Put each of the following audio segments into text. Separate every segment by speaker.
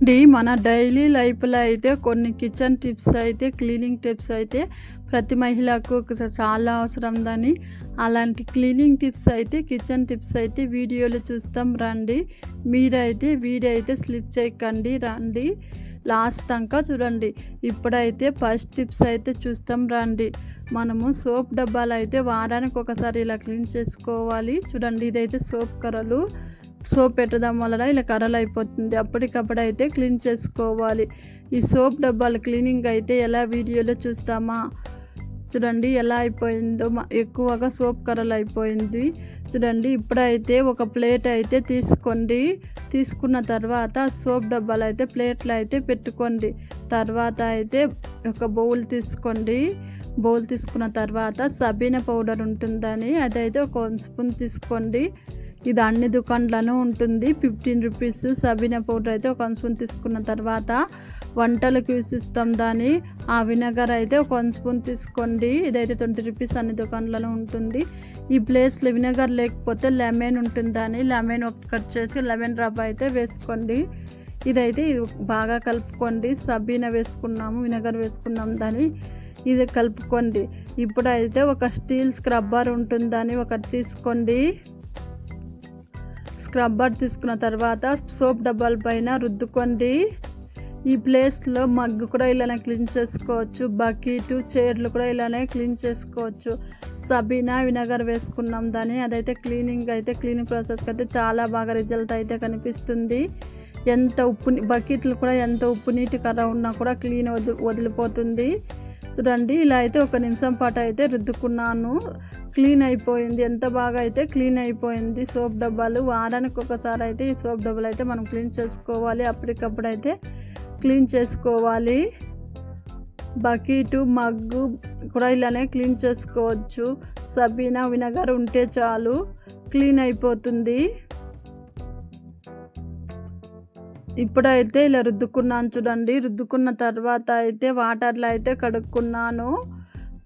Speaker 1: అండి మన డైలీ లైఫ్లో అయితే కొన్ని కిచెన్ టిప్స్ అయితే క్లీనింగ్ టిప్స్ అయితే ప్రతి మహిళకు చాలా అవసరం దాని. అలాంటి క్లీనింగ్ టిప్స్ అయితే కిచెన్ టిప్స్ అయితే వీడియోలు చూస్తాం రండి. మీరైతే వీడియో అయితే స్లిప్ చేయకండి రండి. లాస్ట్ దాకా చూడండి. ఇప్పుడైతే ఫస్ట్ టిప్స్ అయితే చూస్తాం రండి. మనము సోప్ డబ్బాలు అయితే వారానికి ఒకసారి ఇలా క్లీన్ చేసుకోవాలి. చూడండి ఇదైతే సోప్ కర్రలు. సోప్ పెట్టడం వలన ఇలా కర్రలు అయిపోతుంది అప్పటికప్పుడు అయితే క్లీన్ చేసుకోవాలి. ఈ సోప్ డబ్బాల క్లీనింగ్ అయితే ఎలా వీడియోలో చూస్తామా? చూడండి ఎలా అయిపోయిందో. ఎక్కువగా సోప్ కర్రలు అయిపోయింది చూడండి ఇప్పుడైతే ఒక ప్లేట్ అయితే తీసుకోండి. తీసుకున్న తర్వాత సోప్ డబ్బాలు అయితే ప్లేట్లు అయితే పెట్టుకోండి. తర్వాత అయితే ఒక బౌల్ తీసుకోండి. బౌల్ తీసుకున్న తర్వాత సబీనా పౌడర్ ఉంటుందని అదైతే ఒక వన్ స్పూన్ తీసుకోండి. ఇది అన్ని దుకాణాలను ఉంటుంది. ఫిఫ్టీన్ రూపీస్ సబీనా పౌడర్ అయితే ఒక వన్ స్పూన్ తీసుకున్న తర్వాత వంటలకు యూస్ ఇస్తాం దాని ఆ వినగర్ అయితే ఒక స్పూన్ తీసుకోండి. ఇదైతే ట్వంటీ రూపీస్ అన్ని దుకాణాలలో ఉంటుంది. ఈ ప్లేస్లో వినగర్ లేకపోతే లెమన్ ఉంటుందని లెమన్ ఒక కట్ చేసి లెమన్ రబ్బ అయితే వేసుకోండి. ఇదైతే ఇది బాగా కలుపుకోండి. సబీనా వేసుకున్నాము వినగర్ వేసుకున్నాం దాని ఇది కలుపుకోండి. ఇప్పుడైతే ఒక స్టీల్ స్క్రబ్బర్ ఉంటుందని ఒకటి తీసుకోండి. స్క్రబ్బర్ తీసుకున్న తర్వాత సోప్ డబ్బాల పైన రుద్దుకోండి. ఈ ప్లేస్లో మగ్గు కూడా ఇలానే క్లీన్ చేసుకోవచ్చు. బకెట్ చైర్లు కూడా ఇలానే క్లీన్ చేసుకోవచ్చు. సబీనా వినగర్ వేసుకున్నాం దాన్ని. అదైతే క్లీనింగ్ అయితే క్లీనింగ్ ప్రాసెస్కి అయితే చాలా బాగా రిజల్ట్ అయితే కనిపిస్తుంది. ఎంత ఉప్పు బకెట్లు కూడా ఎంత ఉప్పు నీటి కర్ర ఉన్నా కూడా క్లీన్ వది వదిలిపోతుంది. చూడండి ఇలా అయితే ఒక నిమిషం పాటు అయితే రుద్దుకున్నాను. క్లీన్ అయిపోయింది. ఎంత బాగా అయితే క్లీన్ అయిపోయింది. సోప్ డబ్బాలు వారానికి ఒకసారి అయితే ఈ సోప్ డబ్బాలు అయితే మనం క్లీన్ చేసుకోవాలి. అప్పటికప్పుడు అయితే క్లీన్ చేసుకోవాలి. బకెట్ మగ్గు కూడా ఇలానే క్లీన్ చేసుకోవచ్చు. సబీనా వినగర్ ఉంటే చాలు. క్లీన్ అయిపోతుంది. ఇప్పుడైతే ఇలా రుద్దుకున్నాను చూడండి. రుద్దుకున్న తర్వాత అయితే వాటర్లో అయితే కడుక్కున్నాను.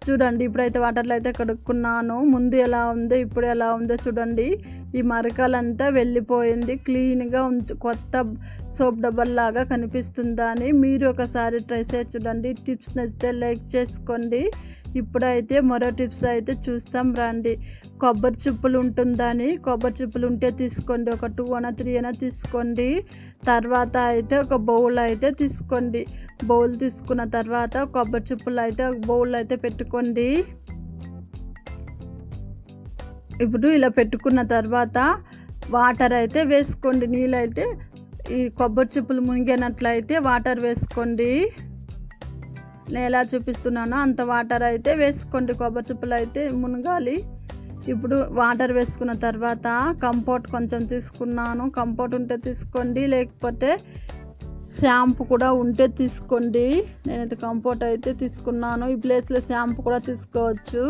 Speaker 1: చూడండి ఇప్పుడైతే వాటర్లో అయితే కడుక్కున్నాను. ముందు ఎలా ఉందో ఇప్పుడు ఎలా ఉందో చూడండి. ఈ మరకలంతా వెళ్ళిపోయింది. క్లీన్గా ఉంచు కొత్త సోప్ డబ్బల్లాగా లాగా కనిపిస్తుందని మీరు ఒకసారి ట్రై చేసి చూడండి. టిప్స్ నచ్చితే లైక్ చేసుకోండి. ఇప్పుడైతే మరో టిప్స్ అయితే చూస్తాం. రండి. కొబ్బరి చుప్పులు ఉంటుందని. కొబ్బరి చుప్పులు ఉంటే తీసుకోండి. ఒక టూ అన త్రీ అయినా తీసుకోండి. తర్వాత అయితే ఒక బౌల్ అయితే తీసుకోండి. బౌల్ తీసుకున్న తర్వాత కొబ్బరి చుప్పులు అయితే ఒక బౌల్ అయితే పెట్టుకోండి. ఇప్పుడు ఇలా పెట్టుకున్న తర్వాత వాటర్ అయితే వేసుకోండి. నీళ్ళు అయితే ఈ కొబ్బరి చుప్పులు మునిగినట్లయితే వాటర్ వేసుకోండి. నేను ఎలా చూపిస్తున్నానో అంత వాటర్ అయితే వేసుకోండి. కొబ్బరి చుప్పులు అయితే మునగాలి. ఇప్పుడు వాటర్ వేసుకున్న తర్వాత కంపోర్ట్ కొంచెం తీసుకున్నాను. కంపోర్ట్ ఉంటే తీసుకోండి. లేకపోతే షాంపూ కూడా ఉంటే తీసుకోండి. నేనైతే కంపోర్ట్ అయితే తీసుకున్నాను. ఈ ప్లేస్లో షాంపూ కూడా తీసుకోవచ్చు.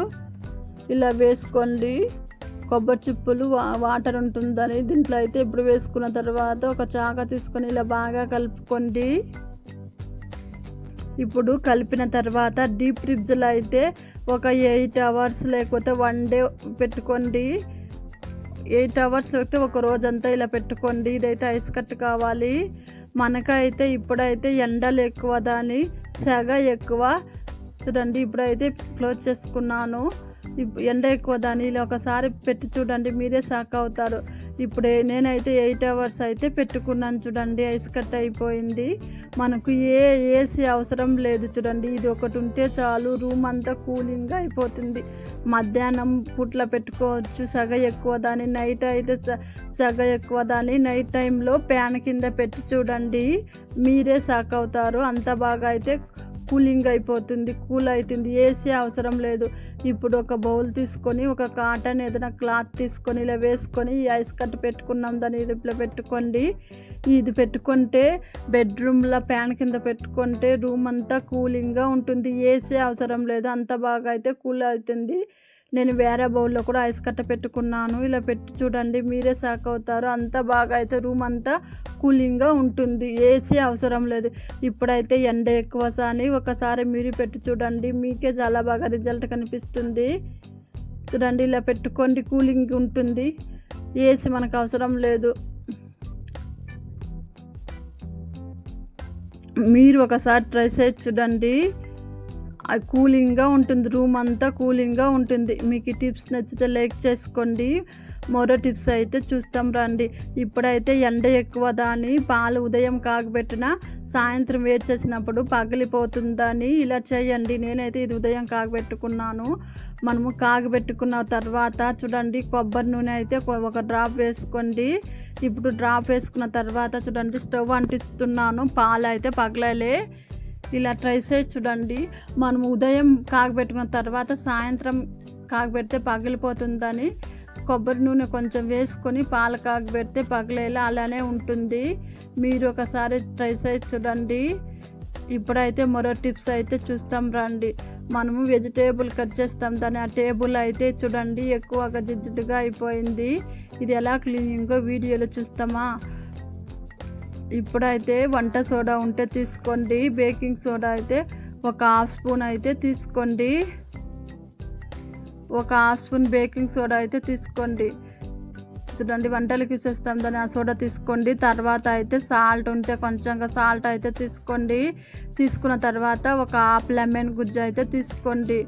Speaker 1: ఇలా వేసుకోండి. కొబ్బరి చిప్పులు వాటర్ ఉంటుందని దీంట్లో అయితే ఇప్పుడు వేసుకున్న తర్వాత ఒక చాక తీసుకొని ఇలా బాగా కలుపుకోండి. ఇప్పుడు కలిపిన తర్వాత డీప్ ఫ్రిడ్జ్లో అయితే ఒక ఎయిట్ అవర్స్ లేకపోతే వన్ డే పెట్టుకోండి. ఎయిట్ అవర్స్ లేకపోతే ఒక రోజంతా ఇలా పెట్టుకోండి. ఇదైతే ఐస్ కట్ కావాలి. మనకైతే ఇప్పుడైతే ఎండలు ఎక్కువ దాని సెగ ఎక్కువ. చూడండి ఇప్పుడైతే క్లోజ్ చేసుకున్నాను. ఎండ ఎక్కువ దాని ఒకసారి పెట్టి చూడండి మీరే షాక్ అవుతారు. ఇప్పుడే నేనైతే ఎయిట్ అవర్స్ అయితే పెట్టుకున్నాను చూడండి ఐస్ కట్ అయిపోయింది. మనకు ఏ ఏసీ అవసరం లేదు చూడండి ఇది ఒకటి ఉంటే చాలు రూమ్ అంతా కూలింగ్గా అయిపోతుంది. మధ్యాహ్నం పుట్ల పెట్టుకోవచ్చు సగ ఎక్కువ దాని నైట్ అయితే సగ ఎక్కువ దాని నైట్ టైంలో ప్యాన్ కింద పెట్టి చూడండి మీరే షాక్ అవుతారు. అంత బాగా అయితే కూలింగ్ అయిపోతుంది కూల్ అవుతుంది ఏసీ అవసరం లేదు. ఇప్పుడు ఒక బౌల్ తీసుకొని ఒక కాటన్ ఏదైనా క్లాత్ తీసుకొని ఇలా వేసుకొని ఈ ఐస్ కట్ పెట్టుకున్నాం దాన్ని ఇది ఇట్లా పెట్టుకోండి. ఇది పెట్టుకుంటే బెడ్రూమ్లో ఫ్యాన్ కింద పెట్టుకుంటే రూమ్ అంతా కూలింగ్గా ఉంటుంది. ఏసీ అవసరం లేదు అంత బాగా అయితే కూల్ అవుతుంది. నేను వేరే బౌల్లో కూడా ఐస్ కట్ట పెట్టుకున్నాను. ఇలా పెట్టి చూడండి మీరే షాక్ అవుతారు. అంత బాగా అయితే రూమ్ అంతా కూలింగ్గా ఉంటుంది. ఏసీ అవసరం లేదు. ఇప్పుడైతే ఎండ ఎక్కువ సాని ఒకసారి మీరు పెట్టి చూడండి మీకే చాలా బాగా రిజల్ట్ కనిపిస్తుంది. చూడండి ఇలా పెట్టుకోండి కూలింగ్ ఉంటుంది. ఏసీ మనకు అవసరం లేదు. మీరు ఒకసారి ట్రై చేసి చూడండి. కూలింగ్గా ఉంటుంది రూమ్ అంతా కూలింగ్గా ఉంటుంది. మీకు ఈ టిప్స్ నచ్చితే లైక్ చేసుకోండి. మరో టిప్స్ అయితే చూస్తాం రండి. ఇప్పుడైతే ఎండ ఎక్కువ దాని పాలు ఉదయం కాగబెట్టిన సాయంత్రం వేడి చేసినప్పుడు పగిలిపోతుందని ఇలా చేయండి. నేనైతే ఇది ఉదయం కాగబెట్టుకున్నాను. మనము కాగబెట్టుకున్న తర్వాత చూడండి కొబ్బరి నూనె అయితే ఒక డ్రాప్ వేసుకోండి. ఇప్పుడు డ్రాప్ వేసుకున్న తర్వాత చూడండి స్టవ్ అంటిస్తున్నాను. పాలు అయితే పగలలే. ఇలా ట్రై చేసి చూడండి. మనం ఉదయం కాగబెట్టుకున్న తర్వాత సాయంత్రం కాగబెడితే పగిలిపోతుందని కొబ్బరి నూనె కొంచెం వేసుకొని పాలు కాగబెడితే పగిలేలా అలానే ఉంటుంది. మీరు ఒకసారి ట్రై చేసి చూడండి. ఇప్పుడైతే మరో టిప్స్ అయితే చూస్తాం రండి. మనము వెజిటేబుల్ కట్ చేస్తాం. దాని ఆ టేబుల్ అయితే చూడండి ఎక్కువగా జిడ్డుగా అయిపోయింది. ఇది ఎలా క్లీనింగో వీడియోలో చూస్తామా? ఇప్పుడైతే వంట సోడా ఉంటే తీసుకోండి బేకింగ్ సోడా అయితే ఒక హాఫ్ స్పూన్ అయితే తీసుకోండి. ఒక హాఫ్ స్పూన్ బేకింగ్ సోడా అయితే తీసుకోండి. చూడండి వంటలు ఇసేస్తాం దాన్ని ఆ సోడా తీసుకోండి. తర్వాత అయితే సాల్ట్ ఉంటే కొంచెంగా సాల్ట్ అయితే తీసుకోండి. తీసుకున్న తర్వాత ఒక హాఫ్ లెమన్ గుజ్జు అయితే తీసుకోండి.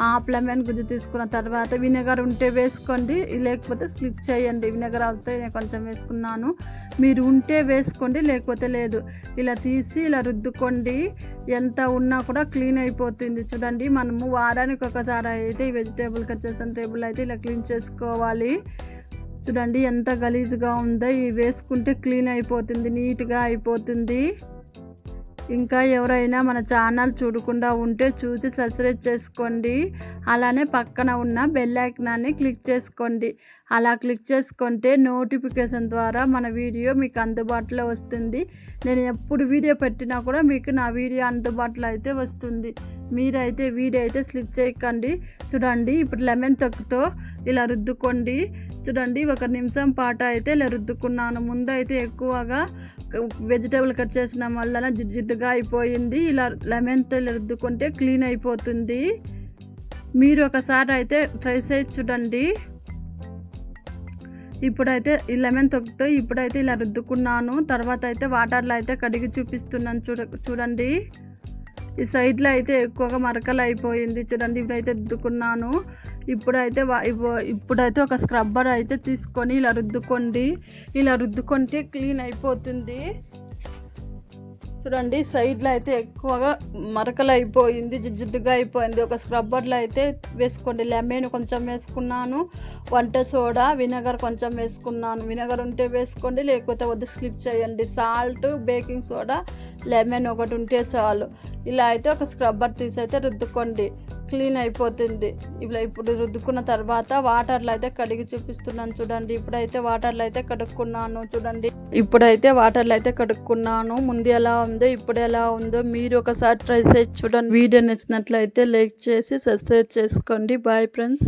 Speaker 1: ఆ లెమన్ గుజ్జు తీసుకున్న తర్వాత విnegar ఉంటే వేసుకోండి లేకపోతే స్లిప్ చేయండి. విnegar వస్తే నేను కొంచెం వేసుకున్నాను. మీరు ఉంటే వేసుకోండి లేకపోతే లేదు. ఇలా తీసి ఇలా రుద్దుకోండి. ఎంత ఉన్నా కూడా క్లీన్ అయిపోతుంది. చూడండి మనము వారానికి ఒకసారి అయితే ఈ వెజిటేబుల్ కట్ చేస్తాం టేబుల్ అయితే ఇలా క్లీన్ చేసుకోవాలి. చూడండి ఎంత గలీజ్గా ఉందో. ఇవి వేసుకుంటే క్లీన్ అయిపోతుంది నీట్గా అయిపోతుంది. ఇంకా ఎవరైనా మన ఛానల్ చూడకుండా ఉంటే చూసి సబ్స్క్రైబ్ చేసుకోండి. అలానే పక్కన ఉన్న బెల్ ఐకనాన్ని క్లిక్ చేసుకోండి. అలా క్లిక్ చేసుకుంటే నోటిఫికేషన్ ద్వారా మన వీడియో మీకు అందుబాటులో వస్తుంది. నేను ఎప్పుడు వీడియో పెట్టినా కూడా మీకు నా వీడియో అందుబాటులో అయితే వస్తుంది. మీరైతే వీడియో అయితే స్లిప్ చేయకండి. చూడండి ఇప్పుడు లెమన్ తొక్కుతో ఇలా రుద్దుకోండి. చూడండి ఒక నిమిషం పాట అయితే ఇలా రుద్దుకున్నాను. ముందు అయితే ఎక్కువగా వెజిటేబుల్ కట్ చేసిన వల్ల జిడ్డు జిడ్డుగా అయిపోయింది. ఇలా లెమన్తో ఇలా రుద్దుకుంటే క్లీన్ అయిపోతుంది. మీరు ఒకసారి అయితే ట్రై చేసి చూడండి. ఇప్పుడైతే ఈ లెమన్ తొక్కుతో ఇప్పుడైతే ఇలా రుద్దుకున్నాను. తర్వాత అయితే వాటర్లో అయితే కడిగి చూపిస్తున్నాను చూడ చూడండి. ఈ సైడ్లో అయితే ఎక్కువగా మరకలు అయిపోయింది. చూడండి ఇప్పుడైతే రుద్దుకున్నాను. ఇప్పుడైతే ఇప్పుడైతే ఒక స్క్రబ్బర్ అయితే తీసుకొని ఇలా రుద్దుకోండి. ఇలా రుద్దుకుంటే క్లీన్ అయిపోతుంది. చూడండి సైడ్లో అయితే ఎక్కువగా మరకలు అయిపోయింది జిడ్డుగా అయిపోయింది. ఒక స్క్రబ్బర్లో అయితే వేసుకోండి. లెమన్ కొంచెం వేసుకున్నాను వంట సోడా వినగర్ కొంచెం వేసుకున్నాను. వినగర్ ఉంటే వేసుకోండి లేకపోతే వద్దు స్లిప్ చేయండి. సాల్ట్ బేకింగ్ సోడా లెమన్ ఒకటి ఉంటే చాలు. ఇలా అయితే ఒక స్క్రబ్బర్ తీసి అయితే రుద్దుకోండి. క్లీన్ అయిపోతుంది. ఇలా ఇప్పుడు రుద్దుకున్న తర్వాత వాటర్లో అయితే కడిగి చూపిస్తున్నాను చూడండి. ఇప్పుడైతే వాటర్లో అయితే కడుక్కున్నాను చూడండి. ఇప్పుడైతే వాటర్లో అయితే కడుక్కున్నాను. ముందు ఎలా ఉందో ఇప్పుడు ఎలా ఉందో మీరు ఒకసారి ట్రై చేసి చూడండి. వీడియో నచ్చినట్లయితే లైక్ చేసి సబ్స్క్రైబ్ చేసుకోండి. Bye friends.